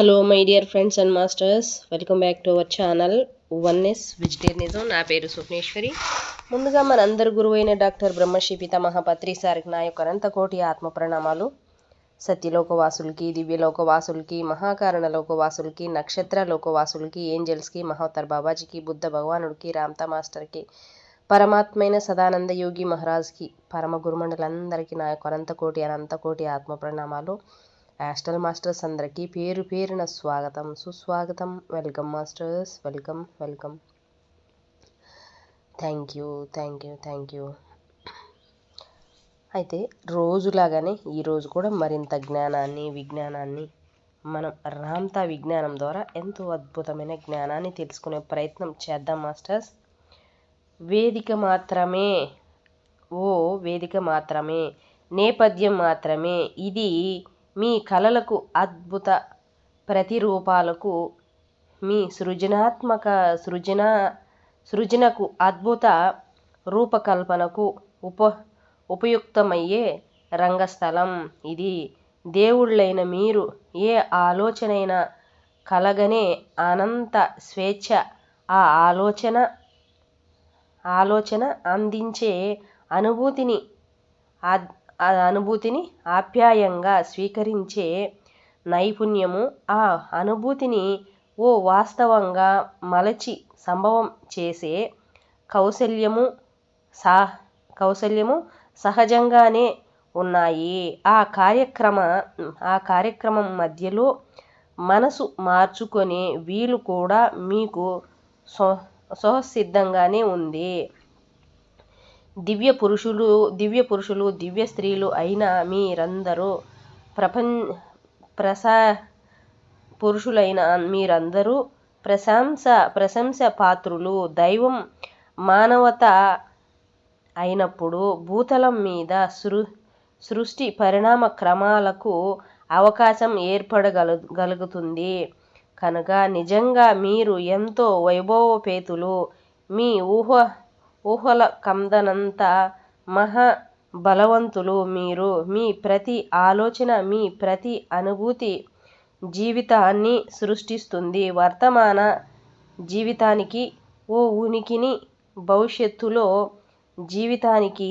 Hello my dear friends and masters welcome back to our channel Oneness Vegetarianism నా పేరు స్వప్నేశ్వరి. ముందుగా మనందరి గురువైన డాక్టర్ బ్రహ్మశ్రీ పితామహ పత్రి సార్కి నా యొక్క అనంతకోటి ఆత్మ ప్రణామాలు. సత్యలోకవాసులకి దివ్యలోకవాసులకి మహాకారణ లోకవాసులకి నక్షత్ర లోకవాసులకి ఏంజల్స్కి మహోత్తర్ బాబాజీకి బుద్ధ భగవానుడికి రామ్తా మాస్టర్కి పరమాత్మైన సదానంద యోగి మహారాజ్కి పరమ గురుమండలందరికీ నా యొక్క అనంతకోటి అనంతకోటి ఆత్మ ప్రణామాలు. యాస్టల్ మాస్టర్స్ అందరికీ పేరు పేరున స్వాగతం. సుస్వాగతం. Welcome masters welcome welcome thank you thank you thank you అయితే రోజులాగానే ఈరోజు కూడా మరింత జ్ఞానాన్ని విజ్ఞానాన్ని మనం రామ్తా విజ్ఞానం ద్వారా ఎంతో అద్భుతమైన జ్ఞానాన్ని తెలుసుకునే ప్రయత్నం చేద్దాం మాస్టర్స్ వేదిక మాత్రమే. ఓ వేదిక మాత్రమే. నేపథ్యం మాత్రమే. ఇది మీ కళలకు అద్భుత ప్రతిరూపాలకు మీ సృజనాత్మక సృజన సృజనకు అద్భుత రూపకల్పనకు ఉప ఉపయుక్తమయ్యే రంగస్థలం ఇది. దేవుళ్ళైన మీరు ఏ ఆలోచనైనా కలగనే అనంత స్వేచ్ఛ ఆ ఆలోచన ఆలోచన అందించే అనుభూతిని ఆ అనుభూతిని ఆప్యాయంగా స్వీకరించే నైపుణ్యము ఆ అనుభూతిని ఓ వాస్తవంగా మలచి సంభవం చేసే కౌశల్యము సా కౌశల్యము సహజంగానే ఉన్నాయి. ఆ కార్యక్రమ ఆ కార్యక్రమం మధ్యలో మనసు మార్చుకునే వీలు కూడా మీకు స్వ స్వసిద్ధంగానే ఉంది. దివ్య పురుషులు దివ్య పురుషులు దివ్య స్త్రీలు అయిన మీరందరూ ప్రపం ప్రసా పురుషులైన మీరందరూ ప్రశంస ప్రశంస పాత్రులు. దైవం మానవత అయినప్పుడు భూతలం మీద సృ సృష్టి పరిణామ క్రమాలకు అవకాశం ఏర్పడగల గలుగుతుంది. కనుక నిజంగా మీరు ఎంతో వైభవపేతులు. మీ ఊహ ఊహల కందనంత మహా బలవంతులు మీరు. మీ ప్రతి ఆలోచన మీ ప్రతి అనుభూతి జీవితాన్ని సృష్టిస్తుంది. వర్తమాన జీవితానికి ఓ ఉనికిని భవిష్యత్తులో జీవితానికి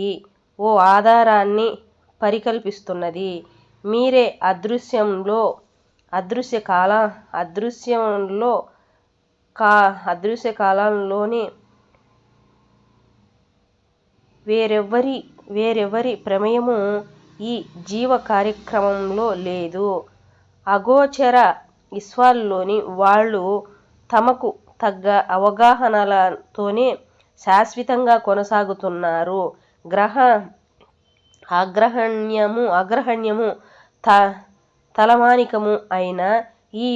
ఓ ఆధారాన్ని పరికల్పిస్తున్నది. మీరే అదృశ్యంలో అదృశ్య కాల అదృశ్యంలో కా అదృశ్య కాలంలోని వేరెవ్వరి వేరెవరి ప్రమేయము ఈ జీవ కార్యక్రమంలో లేదు. అగోచర విశ్వాల్లోని వాళ్ళు తమకు తగ్గ అవగాహనలతోనే శాశ్వతంగా కొనసాగుతున్నారు. గ్రహ అగ్రహణ్యము అగ్రహణ్యము త తలమానికము అయిన ఈ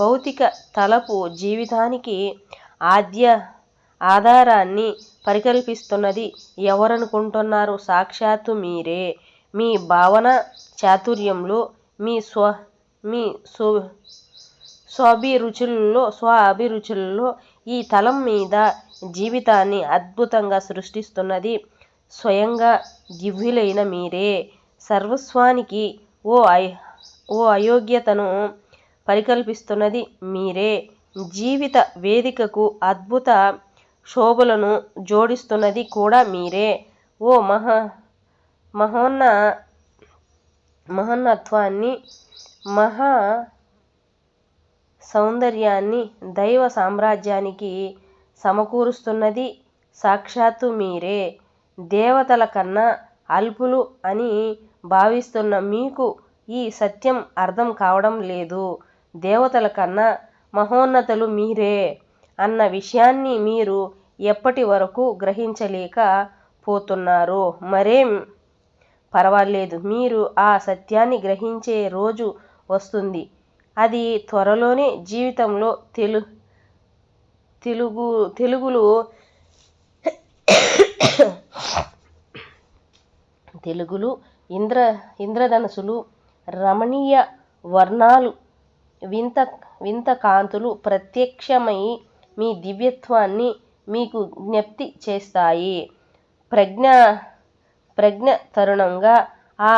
భౌతిక తలపు జీవితానికి ఆద్య ఆధారాన్ని పరికల్పిస్తున్నది ఎవరనుకుంటున్నారు? సాక్షాత్తు మీరే. మీ భావన చాతుర్యంలో మీ స్వ మీ స్వ స్వాభిరుచుల్లో స్వ అభిరుచుల్లో ఈ తలం మీద జీవితాన్ని అద్భుతంగా సృష్టిస్తున్నది స్వయంగా దివ్యులైన మీరే. సర్వస్వానికి ఓ అయ ఓ అయోగ్యతను పరికల్పిస్తున్నది మీరే. జీవిత వేదికకు అద్భుత శోభలను జోడిస్తున్నది కూడా మీరే. ఓ మహా మహోన్న మహోన్నత్వాన్ని మహా సౌందర్యాన్ని దైవ సామ్రాజ్యానికి సమకూరుస్తున్నది సాక్షాత్తు మీరే. దేవతల కన్నా అల్పులు అని భావిస్తున్న మీకు ఈ సత్యం అర్థం కావడం లేదు. దేవతల కన్నా మహోన్నతలు మీరే. అన్న విషయాన్ని మీరు ఎప్పటి వరకు గ్రహించలేక పోతున్నారు? మరేం పర్వాలేదు. మీరు ఆ సత్యాన్ని గ్రహించే రోజు వస్తుంది. అది త్వరలోనే జీవితంలో తెలు తెలుగు తెలుగులు తెలుగులు ఇంద్ర ఇంద్రధనుసులు రమణీయ వర్ణాలు వింత వింత కాంతులు ప్రత్యక్షమై మీ దివ్యత్వాన్ని మీకు జ్ఞప్తి చేస్తాయి. ప్రజ్ఞ ప్రజ్ఞ తరుణంగా ఆ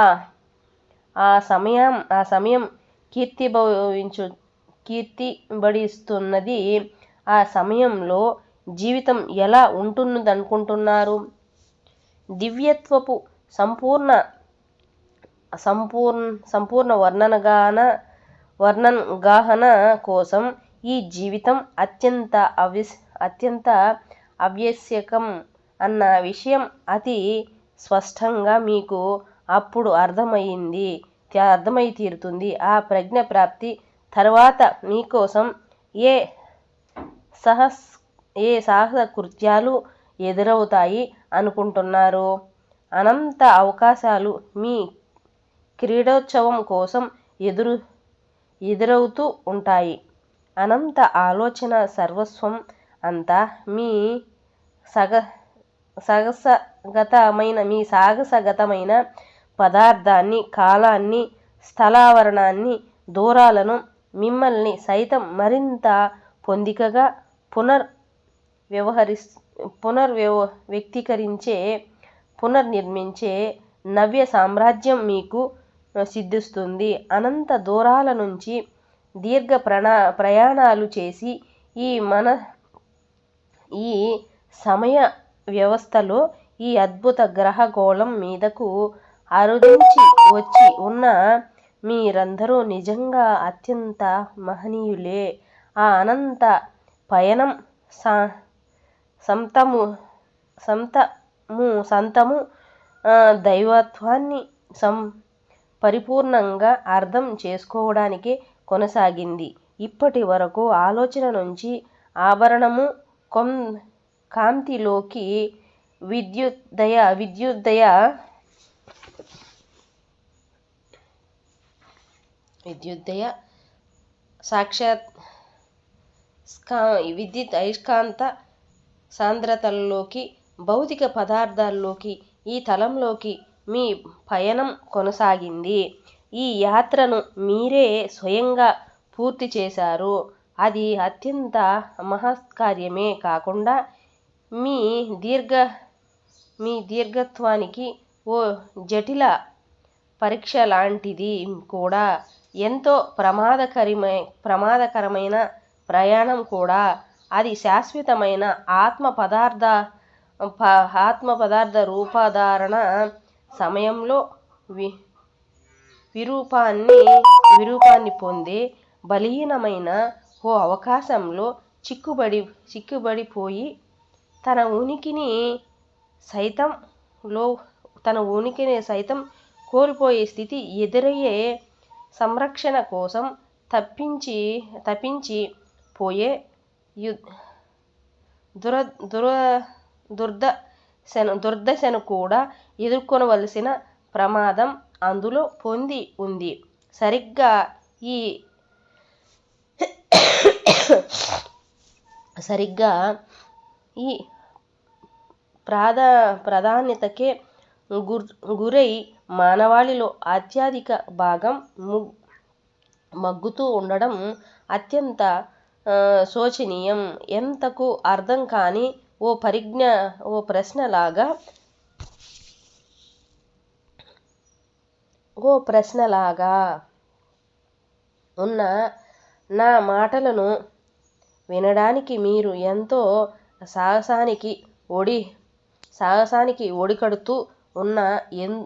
ఆ సమయం ఆ సమయం కీర్తిభవించు కీర్తింబడిస్తున్నది. ఆ సమయంలో జీవితం ఎలా ఉంటుందనుకుంటున్నారు దివ్యత్వపు సంపూర్ణ సంపూర్ణ సంపూర్ణ వర్ణనగాన వర్ణగాహన కోసం ఈ జీవితం అత్యంత అవ్యస్ అత్యంత ఆవశ్యకం అన్న విషయం అతి స్పష్టంగా మీకు అప్పుడు అర్థమయ్యింది అర్థమై తీరుతుంది ఆ ప్రజ్ఞ ప్రాప్తి తర్వాత మీకోసం ఏ సాహస్ ఏ సాహస కృత్యాలు ఎదురవుతాయి అనుకుంటున్నారు? అనంత అవకాశాలు మీ క్రీడోత్సవం కోసం ఎదురు ఎదురవుతూ ఉంటాయి. అనంత ఆలోచన సర్వస్వం అంతా మీ సగ సాగసగతమైన మీ సాగసగతమైన పదార్థాన్ని కాలాన్ని స్థలావరణాన్ని దూరాలను మిమ్మల్ని సైతం మరింత పొందికగా పునర్ వ్యవహరిస్ పునర్వ్యవ వ్యక్తీకరించే పునర్నిర్మించే నవ్య సామ్రాజ్యం మీకు సిద్ధిస్తుంది. అనంత దూరాల నుంచి దీర్ఘ ప్రణా ప్రయాణాలు చేసి ఈ మన ఈ సమయ వ్యవస్థలో ఈ అద్భుత గ్రహగోళం మీదకు అరుదించి వచ్చి ఉన్న మీరందరూ నిజంగా అత్యంత మహనీయులే. ఆ అనంత పయనం స సంతము సంతము సంతము దైవత్వాన్ని సం పరిపూర్ణంగా అర్థం చేసుకోవడానికి కొనసాగింది. ఇప్పటి వరకు ఆలోచన నుంచి ఆభరణము కొం కాంతిలోకి విద్యుద్దయ విద్యుద్దయ విద్యుద్దయ సాక్షాత్ స్కా విద్యుత్ అయస్కాంత సాంద్రతల్లోకి భౌతిక పదార్థాల్లోకి ఈ తలంలోకి మీ పయనం కొనసాగింది. ఈ యాత్రను మీరే స్వయంగా పూర్తి చేశారు. అది అత్యంత మహత్కార్యమే కాకుండా మీ దీర్ఘ మీ దీర్ఘత్వానికి ఓ జటిల పరీక్ష లాంటిది కూడా. ఎంతో ప్రమాదకరమై ప్రమాదకరమైన ప్రయాణం కూడా. అది శాశ్వతమైన ఆత్మ పదార్థ ఆత్మ పదార్థ రూపాధారణ సమయంలో వి విరూపాన్ని విరూపాన్ని పొందే బలహీనమైన ఓ అవకాశంలో చిక్కుబడి చిక్కుబడిపోయి తన ఉనికిని సైతం లో తన ఉనికిని సైతం కోల్పోయే స్థితి ఎదురయ్యే సంరక్షణ కోసం తప్పించి తప్పించి పోయే యు దుర దుర దుర్దశను దుర్దశను కూడా ఎదుర్కొనవలసిన ప్రమాదం అందులో పొంది ఉంది. సరిగ్గా ఈ సరిగ్గా ఈ ప్రాధా ప్రాధాన్యతకే గుర్ గురై మానవాళిలో అత్యధిక భాగం ము మగ్గుతూ ఉండడం అత్యంత శోచనీయం. ఎంతకు అర్థం కాని ఓ పరిజ్ఞ ఓ ప్రశ్నలాగా ఓ ప్రశ్నలాగా ఉన్న నా మాటలను వినడానికి మీరు ఎంతో సాహసానికి ఒడి సాహసానికి ఒడికడుతూ ఉన్న ఎన్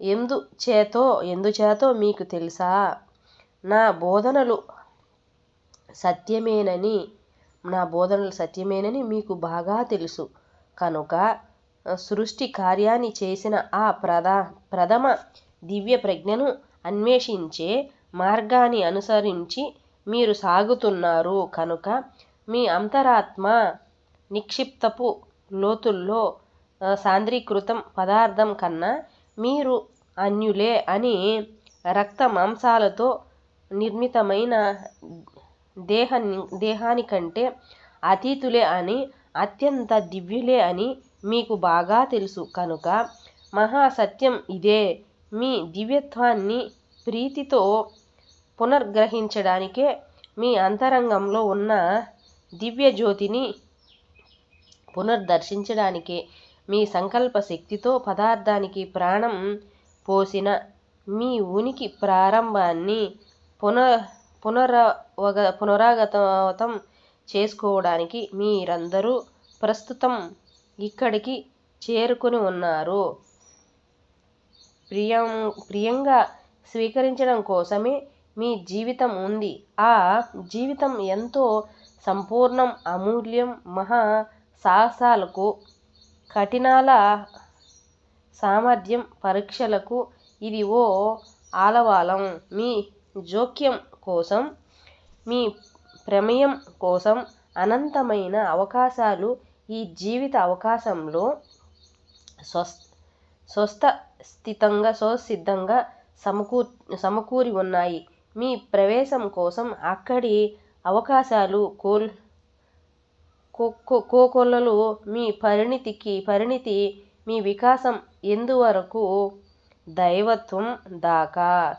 ఎందుచేతో ఎందుచేతో మీకు తెలుసా? నా బోధనలు సత్యమేనని నా బోధనలు సత్యమేనని మీకు బాగా తెలుసు. కనుక సృష్టి కార్యాన్ని చేసిన ఆ ప్రధా ప్రథమ దివ్య ప్రజ్ఞను అన్వేషించే మార్గాన్ని అనుసరించి మీరు సాగుతున్నారు కనుక మీ అంతరాత్మ నిక్షిప్తపు లోతుల్లో సాంద్రీకృతం పదార్థం కన్నా మీరు అన్యులే అని రక్త మాంసాలతో నిర్మితమైన దేహ దేహానికంటే అతీతులే అని అత్యంత దివ్యులే అని మీకు బాగా తెలుసు. కనుక మహాసత్యం ఇదే. మీ దివ్యత్వాన్ని ప్రీతితో పునర్గ్రహించడానికే మీ అంతరంగంలో ఉన్న దివ్యజ్యోతిని పునర్దర్శించడానికే మీ సంకల్ప శక్తితో పదార్థానికి ప్రాణం పోసిన మీ ఉనికి ప్రారంభాన్ని పున పునరవగ పునరాగతం చేసుకోవడానికి మీరందరూ ప్రస్తుతం ఇక్కడికి చేరుకుని ఉన్నారు. ప్రియం ప్రియంగా స్వీకరించడం కోసమే మీ జీవితం ఉంది. ఆ జీవితం ఎంతో సంపూర్ణం, అమూల్యం. మహా సాహసాలకు, కఠినాల సామర్థ్యం పరీక్షలకు ఇది ఓ ఆలవాలం. మీ జోక్యం కోసం, మీ ప్రమేయం కోసం అనంతమైన అవకాశాలు ఈ జీవిత అవకాశంలో స్థితంగా సొసిద్ధంగా సమకూ సమకూరి ఉన్నాయి. మీ ప్రవేశం కోసం అక్కడి అవకాశాలు కోల్ కోకొల్లలు. మీ పరిణితికి పరిణితి మీ వికాసం ఎందువరకు దైవత్వం దాకా.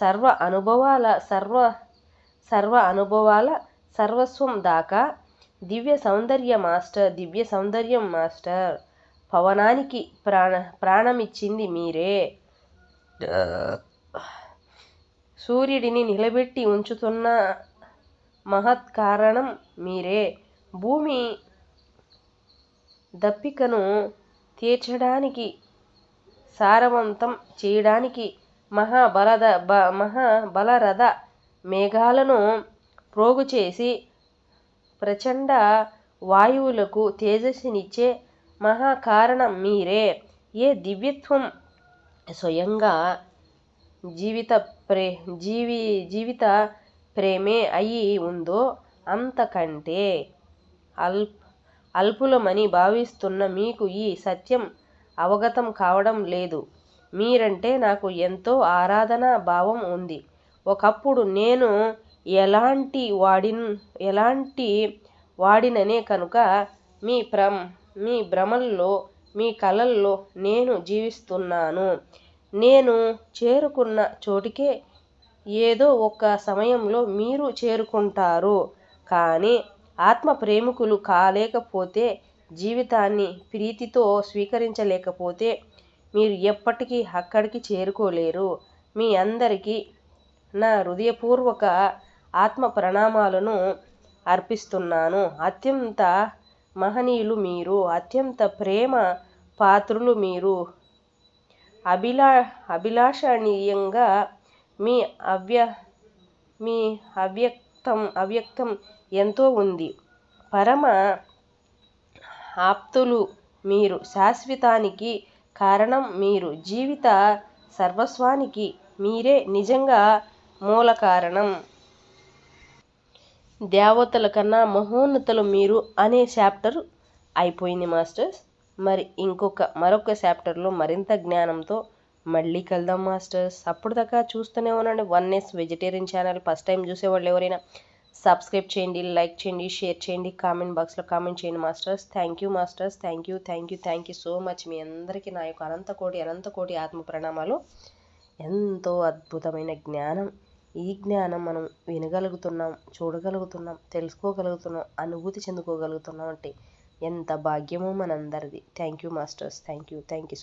సర్వ అనుభవాల సర్వస్వం దాకా. దివ్య సౌందర్య మాస్టర్ దివ్య సౌందర్యం మాస్టర్. పవనానికి ప్రాణ ప్రాణమిచ్చింది మీరే. సూర్యుడిని నిలబెట్టి ఉంచుతున్న మహత్ కారణం మీరే. భూమి దప్పికను తీర్చడానికి, సారవంతం చేయడానికి మహా మహాబలరథ మేఘాలను పోగుచేసి ప్రచండ వాయువులకు తేజస్సునిచ్చే మహాకారణం మీరే. ఏ దివ్యత్వం స్వయంగా జీవిత ప్రే జీవి జీవిత ప్రేమే అయి ఉందో అంతకంటే అల్పులమని భావిస్తున్న మీకు ఈ సత్యం అవగతం కావడం లేదు. మీరంటే నాకు ఎంతో ఆరాధనా భావం ఉంది. ఒకప్పుడు నేను ఎలాంటి వాడిననే కనుక మీ మీ భ్రమల్లో, మీ కలల్లో నేను జీవిస్తున్నాను. నేను చేరుకున్న చోటికే ఏదో ఒక సమయంలో మీరు చేరుకుంటారు. కానీ ఆత్మ ప్రేమికులు కాలేకపోతే, జీవితాన్ని ప్రీతితో స్వీకరించలేకపోతే మీరు ఎప్పటికీ అక్కడికి చేరుకోలేరు. మీ అందరికీ నా హృదయపూర్వక ఆత్మ ప్రణామాలను అర్పిస్తున్నాను. అత్యంత మహనీయులు మీరు. అత్యంత ప్రేమ పాత్రులు మీరు. అభిలా అభిలాషణీయంగా మీ అవ్య మీ అవ్యక్తం అవ్యక్తం ఎంతో ఉంది. పరమ ఆప్తులు మీరు. శాశ్వతానికి కారణం మీరు. జీవిత సర్వస్వానికి మీరే నిజంగా మూల కారణం దేవతల కన్నా మహోన్నతులు మీరు అనే చాప్టర్ అయిపోయింది మాస్టర్స్. మరి ఇంకొక మరొక చాప్టర్లో మరింత జ్ఞానంతో మళ్ళీ కలుద్దాం మాస్టర్స్. అప్పటిదాకా చూస్తూనే ఉండండి S vegetarian channel. First time చూసేవాళ్ళు ఎవరైనా సబ్స్క్రైబ్ చేయండి, లైక్ చేయండి, షేర్ చేయండి, కామెంట్ బాక్స్లో కామెంట్ చేయండి masters. Thank you masters. Thank you thank you thank you so much. మీ అందరికీ నా యొక్క అనంతకోటి అనంతకోటి ఆత్మ ప్రణామాలు. ఎంతో అద్భుతమైన జ్ఞానం. ఈ జ్ఞానం మనం వినగలుగుతున్నాం, చూడగలుగుతున్నాం, తెలుసుకోగలుగుతున్నాం, అనుభూతి చెందుకోగలుగుతున్నాం అంటే ఎంత భాగ్యమో మనందరిది. Thank you masters. Thank you thank you so